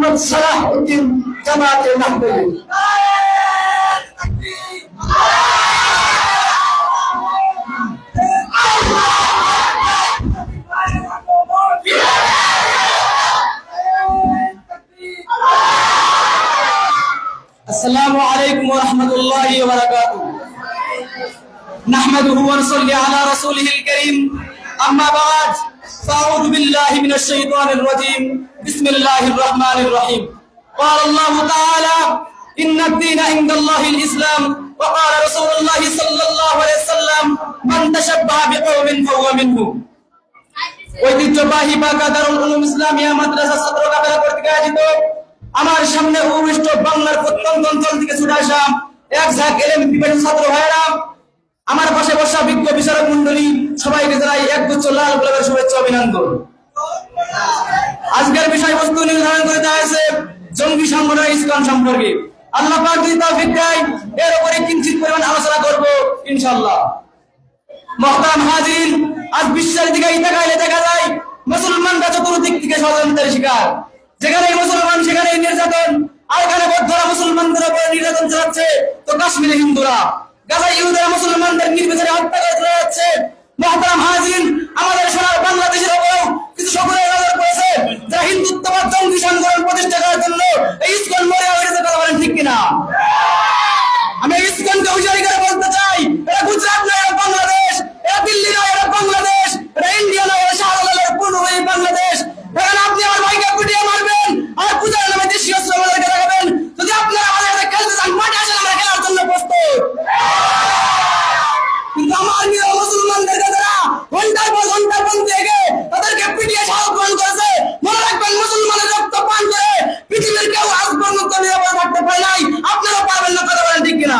মোহাম্মদ সালাহ উদ্দিন জামাতে নাহবেন السلام عليكم ورحمة الله وبركاته نحمده ونصلي على رسوله الكريم أما بعد فأعوذ بالله من الشيطان الرجيم بسم الله الرحمن الرحيم قال الله تعالى إن الدين عند الله الإسلام وقال رسول الله صلى الله عليه وسلم من تشبه بقوم فهو منهم ঐতিহ্যবাহী বাঁকা দারুল উলুম ইসলামিয়া মাদ্রাসা ছাত্র কাফেলা কর্তৃক আয়োজিত আমার সামনে উপবিষ্ট বাংলার প্রত্যন্ত অঞ্চল থেকে ছুটে আসা এক ঝাঁক এলএম পিপাসী ছাত্র ভাইয়েরা আমার পাশে বসা বিজ্ঞ বিচারক মন্ডলী সবাইকে গোলাপের শুভেচ্ছা অভিনন্দন। আজকের বিষয়বস্তু নির্ধারণ করে দেওয়া হয়েছে জঙ্গি সংগঠন ইসলাম সম্পর্কে। আল্লাহ যদি তৌফিক দেয়, এর উপরে কিঞ্চিত পরিমাণ আলোচনা করব, ইনশাআল্লাহ। মুসলমান সেখানে নির্যাতন। আর উপরে নির্যাতন চালাচ্ছে কাশ্মীরে হিন্দুরা। ইহুদারা মুসলমানদের নির্বিচারে হত্যা করে চলে যাচ্ছে। মহতারাম হাজির আমাদের সোনার বাংলাদেশের উপরেও কিছু সকলের নজর পড়েছে যারা হিন্দুত্ববাদ জঙ্গি সংগঠন প্রতিষ্ঠা করার জন্য এই ইস্কন মরে হয়েছে কথা বলেন ঠিক কিনা আমি ইসকনকে হুঁশিয়ারি করে বলতে চাই এটা গুজরাট নয় এটা বাংলাদেশ এটা দিল্লি নয় এটা বাংলাদেশ এটা ইন্ডিয়া নয় এটা শাহজালালের পূর্ণ হয়ে বাংলাদেশ এখানে আপনি আমার ভাইকে পিটিয়ে মারবেন আর পূজার নামে দেশীয় শ্রমিকদেরকে দেখাবেন যদি আপনারা আমাদের সাথে খেলতে চান মাঠে আসেন আমরা খেলার জন্য প্রস্তুত কিন্তু আমার নিয়ে মুসলমানদের যারা ঘণ্টার পর ঘণ্টার পর থেকে তাদেরকে পিটিয়ে সাহস গ্রহণ করেছে মনে রাখবেন মুসলমানের রক্ত পান করে পৃথিবীর কেউ আজ পর্যন্ত নিরাপদ থাকতে পারে নাই আপনারা পারবেন না কথা বলেন ঠিক কিনা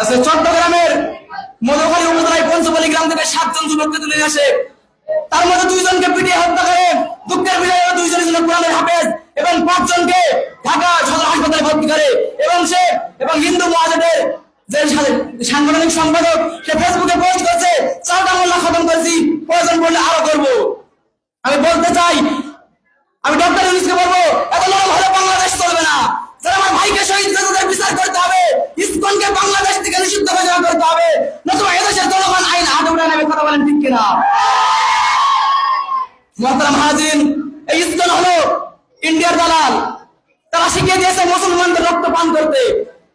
চট্টগ্রামের মধুখালী উপজেলায় পঞ্চপল্লী গ্রাম থেকে সাতজন যুবককে তুলে আসে। তার মধ্যে দুইজনকে পিটিয়ে হত্যা করে। দুঃখের বিষয়ে দুইজনের জন্য কোরআনের হাফেজ এবং পাঁচজনকে ঢাকা সদর হাসপাতালে ভর্তি করে। এবং সে এবং হিন্দু মহাজোটের যে সাংগঠনিক সম্পাদক, সে ফেসবুকে পোস্ট করেছে চারটা মোল্লা খতম করেছি, প্রয়োজন পড়লে আরও করব। আমি বলতে চাই, আমি ডক্টর ইউনুসকে বলব এত নরম হলে বাংলাদেশ চলবে না যারা আমার ভাইকে শহীদ করে তাদের বিচার করতে হবে ইসকনকে বাংলাদেশ থেকে নিষিদ্ধ ঘোষণা করতে হবে নতুবা এদেশের জনগণ আইন হাতে উঠে নেবে কথা বলেন ঠিক কিনা মহতারাম এই ইন্ডিয়ার দালাল। তারা শিখিয়ে দিয়েছে মুসলমানদের রক্ত পান করতে।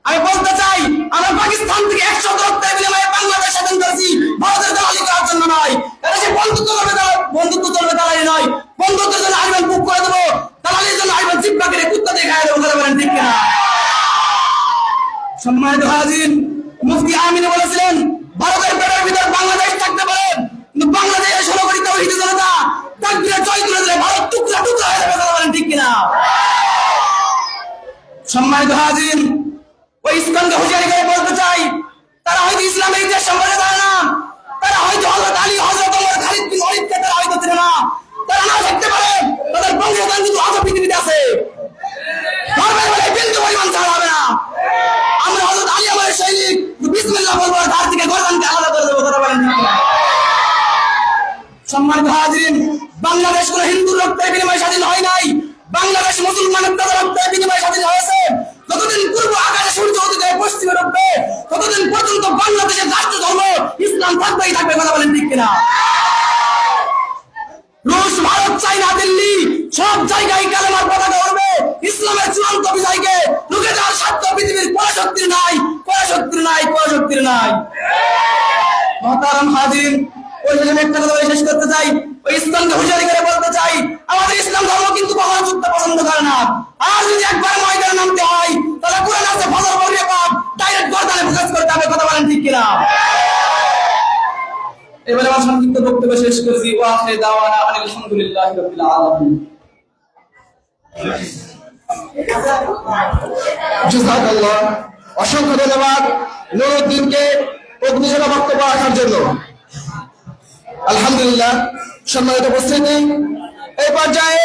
আমি বলতে চাই, আমরা পাকিস্তান থেকে একশো রক্তের বিনিময়ে বাংলাদেশ স্বাধীন করেছি। ভারতের দালালি করার জন্য নয়। এটা সে বন্ধুত্ব করবে বন্ধুত্ব চলবে দালালি নয়। বন্ধুত্বের জন্য আসবেন বুক করে দেবো। দালালির জন্য আসবেন জিব্বা কেটে কুত্তা দিয়ে খাই দেবো বলেন, ঠিক কিনা? সম্মানিত হাজির, মুফতি আমিনে বলেছিলেন ভারতের পেটের ভিতর বাংলাদেশ থাকতে পারে কিন্তু বাংলাদেশের ষোলো কোটি তৌহিদ জনতা তাকবীরে জয় তুলে দিলে ভারত টুকরা টুকরা হয়ে যাবে কথা বলেন ঠিক কিনা সম্মানিত হাজির ওই ইসলামকে হুঁশিয়ারি করে বলতে চাই, তারা হয়তো ইসলামের ইতিহাস সম্পর্কে জানে তারা হয়তো হজরত আলী হজরত ওমর, খালিদ বিন ওয়ালিদকে তারা হয়তো না। তারা না থাকতে পারে কিন্তু আজও পৃথিবীতে আছে। ধর্মের বেলায় বিন্দু পরিমাণ ছাড়া হবে না। আমরা হজরত আলী আমাদের সৈনিক বিসমিল্লাহ বলব তার থেকে গরদানকে দেবো, কথা বলেন? সম্মানিত হাজিরিন, বাংলাদেশ কোন হিন্দু রক্তের বিনিময়ে স্বাধীন হয় নাই। বাংলাদেশ মুসলমানের রক্তের বিনিময়ে স্বাধীন হয়েছে। যতদিন পূর্ব আকাশে সূর্য পশ্চিমে ততদিন পর্যন্ত বাংলাদেশের রাষ্ট্র ধর্ম ইসলাম থাকবেই থাকবে, কথা বলেন ঠিক কিনা? রুশ, ভারত, চাইনা, দিল্লি, সব জায়গায় কালেমার পতাকা উঠবে ইসলামের চূড়ান্ত বিজয়কে সাধ্য পৃথিবীর পরাশক্তি নাই পরাশক্তি নাই পরাশক্তি নাই। হাজির, ওই একটা কথা শেষ করতে চাই। ওই ইসলামকে হুঁশিয়ারি এবারে আমার সংক্ষিপ্ত বক্তব্য শেষ করছি। ওয়া আখির দাওয়ানা আলহামদুলিল্লাহি রাব্বিল আলামিন। জাযাকাল্লাহ। অসংখ্য ধন্যবাদ নুরুদ্দিনকে অগ্নিশোলা বক্তব্য আসার জন্য। আলহামদুলিল্লাহ, সম্মানিত উপস্থিতি। এই পর্যায়ে